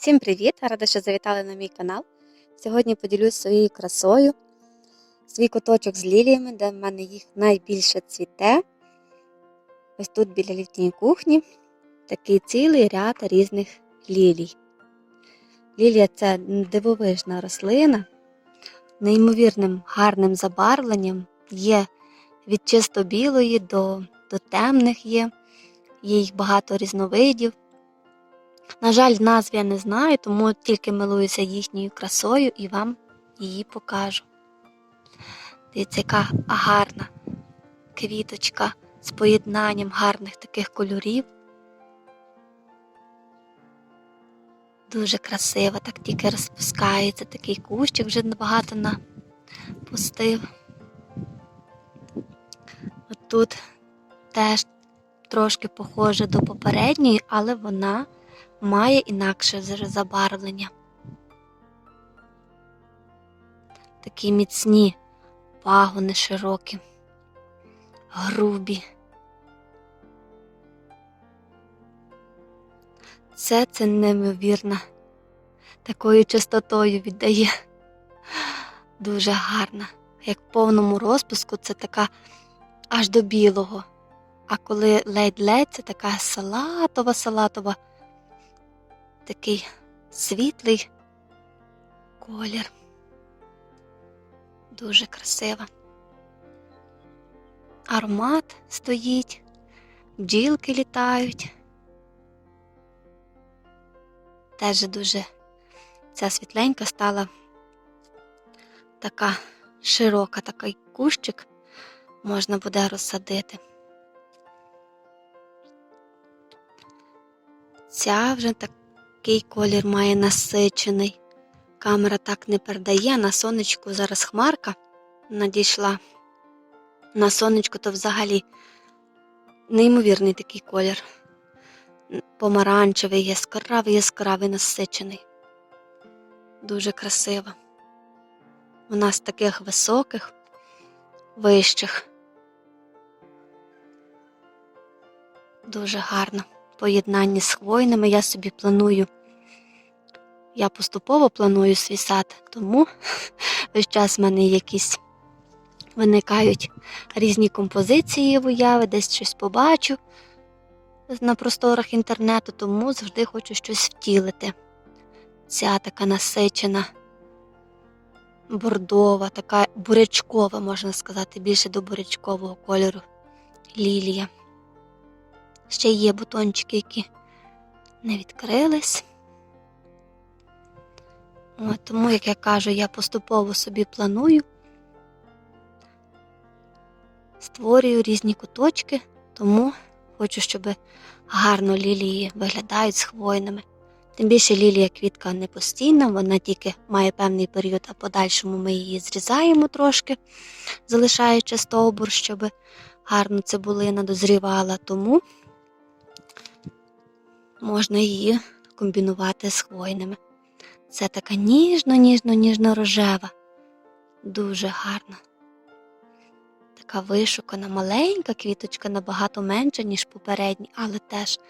Всім привіт! Рада, що завітали на мій канал. Сьогодні поділюсь своєю красою. Свій куточок з ліліями, де в мене їх найбільше цвіте. Ось тут біля літньої кухні такий цілий ряд різних лілій. Лілія це дивовижна рослина, неймовірним гарним забарвленням. Є від чисто білої до, до темних є, є їх багато різновидів. На жаль, назв я не знаю, тому тільки милуюся їхньою красою і вам її покажу. Дивіться, яка гарна квіточка з поєднанням гарних таких кольорів. Дуже красива, так тільки розпускається такий кущик, вже набагато напустив. От тут теж трошки похоже до попередньої, але вона має інакше забарвлення. Такі міцні пагони широкі, грубі. Все це неймовірно, такою чистотою віддає. Дуже гарна. Як в повному розпуску, це така аж до білого. А коли ледь-ледь, це така салатова-салатова такий світлий колір. Дуже красива. Аромат стоїть, бджілки літають. Теж дуже ця світленька стала така широка, такий кущик можна буде розсадити. Ця вже так такий колір має насичений. Камера так не передає. На сонечку зараз хмарка надійшла. На сонечку то взагалі неймовірний такий колір. Помаранчевий, яскравий, яскравий насичений. Дуже красива. У нас таких високих, вищих. Дуже гарно поєднанні з хвойними я собі планую. Я поступово планую свій сад, тому весь час в мене якісь виникають різні композиції в уяви, десь щось побачу на просторах інтернету, тому завжди хочу щось втілити. Ця така насичена, бордова, така бурячкова, можна сказати, більше до бурячкового кольору лілія. Ще є бутончики, які не відкрились. От, Тому, як я кажу, я поступово собі планую, створюю різні куточки, тому хочу, щоб гарно лілії виглядають з хвойними. Тим більше лілія квітка не постійна, вона тільки має певний період, а подальшому ми її зрізаємо трошки, залишаючи стовбур, щоб гарно цибулина дозрівала. Тому можна її комбінувати з хвойними. Це така ніжно-ніжно-ніжно-рожева, дуже гарна. Така вишукана, маленька квіточка набагато менша, ніж попередні, але теж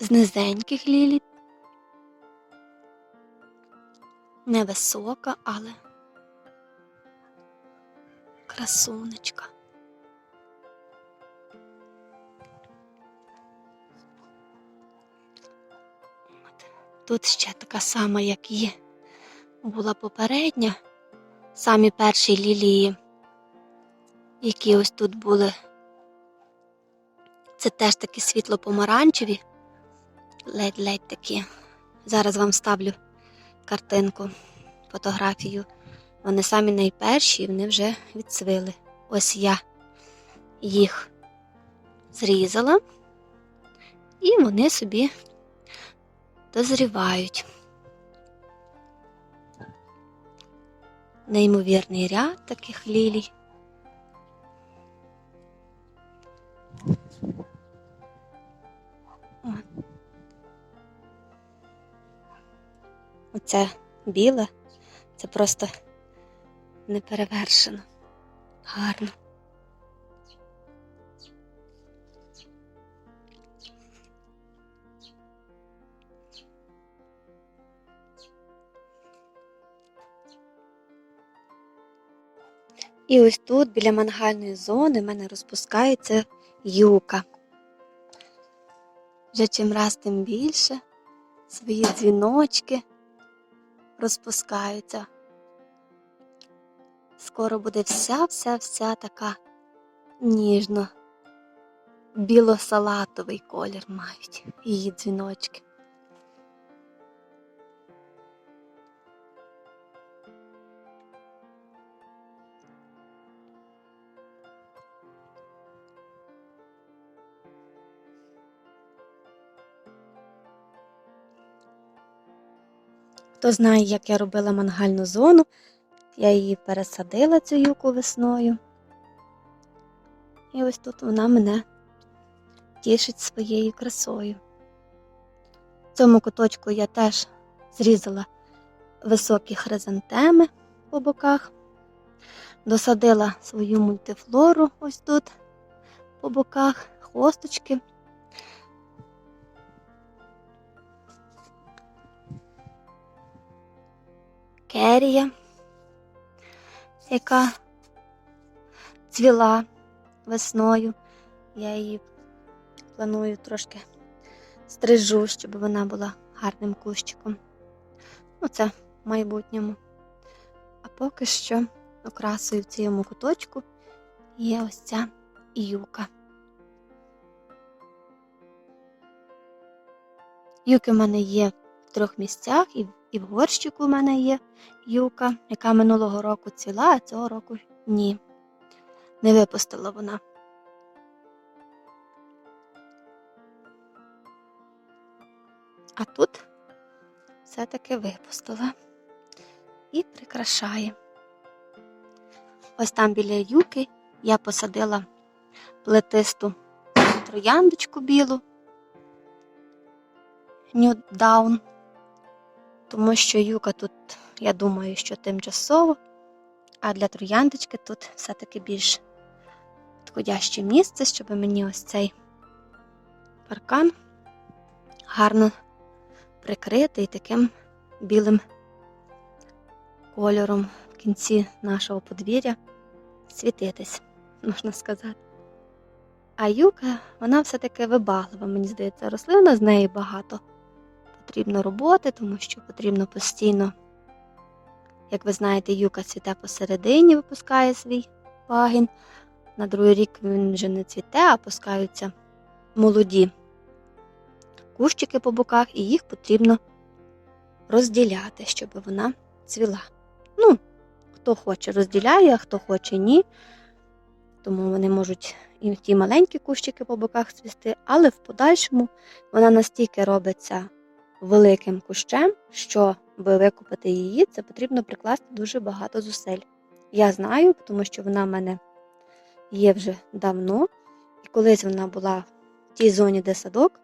з низеньких лілій. Невисока, але красунечка. Тут ще така сама, як і була попередня. Самі перші лілії, які ось тут були. Це теж такі світло-помаранчеві, ледь-ледь такі. Зараз вам ставлю картинку, фотографію. Вони самі найперші, вони вже відсвили. Ось я їх зрізала, і вони собі дозрівають. Неймовірний ряд таких лілій. Оце біле, це просто неперевершено. Гарно. І ось тут, біля мангальної зони, в мене розпускається юка. Вже чим раз тим більше свої дзвіночки розпускаються. Скоро буде вся-вся-вся така ніжно. Біло-салатовий колір мають її дзвіночки. Хто знає, як я робила мангальну зону, я її пересадила цю юку весною. І ось тут вона мене тішить своєю красою. В цьому куточку я теж зрізала високі хризантеми по боках, досадила свою мультифлору ось тут по боках, хвосточки. Керія, яка цвіла весною. Я її планую трошки стрижу, щоб вона була гарним кущиком. Ну, це в майбутньому. А поки що окрасою в цьому куточку є ось ця юка. Юки в мене є в трьох місцях, і і в горщику в мене є юка, яка минулого року цвіла, а цього року ні. Не випустила вона. А тут все-таки випустила і прикрашає. Ось там біля юки я посадила плетисту трояндочку білу New Down, тому що юка тут, я думаю, що тимчасово, а для трояндочки тут все-таки більш підходяще місце, щоб мені ось цей паркан гарно прикритий таким білим кольором в кінці нашого подвір'я світитись, можна сказати. А юка, вона все-таки вибаглива, мені здається, рослина, з неї багато потрібно роботи, тому що потрібно постійно, як ви знаєте, юка цвіте посередині, випускає свій пагін. На другий рік він вже не цвіте, а пускаються молоді кущики по боках, і їх потрібно розділяти, щоб вона цвіла. Ну, хто хоче, розділяє, а хто хоче, ні. Тому вони можуть і ті маленькі кущики по боках цвісти, але в подальшому вона настільки робиться великим кущем, що аби викупити її, це потрібно прикласти дуже багато зусиль. Я знаю, тому що вона в мене є вже давно, і колись вона була в тій зоні, де садок,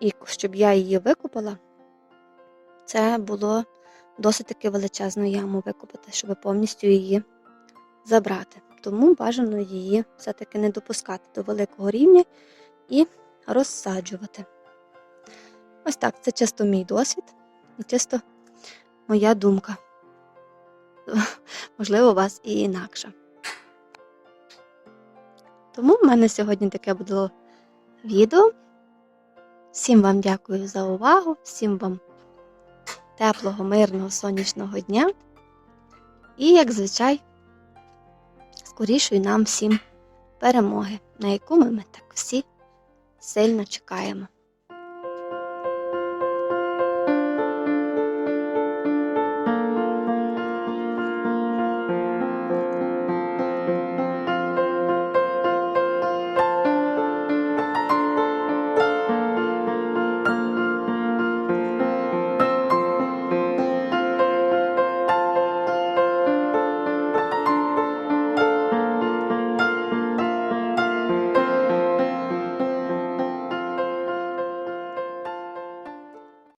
і щоб я її викопала, це було досить таки величезну яму викопати, щоб повністю її забрати. Тому бажано її все-таки не допускати до великого рівня і розсаджувати. Ось так, це чисто мій досвід і чисто моя думка. Можливо, у вас і інакше. Тому в мене сьогодні таке було відео. Всім вам дякую за увагу, всім вам теплого, мирного, сонячного дня. І, як звичай, скорішої нам всім перемоги, на яку ми так всі сильно чекаємо.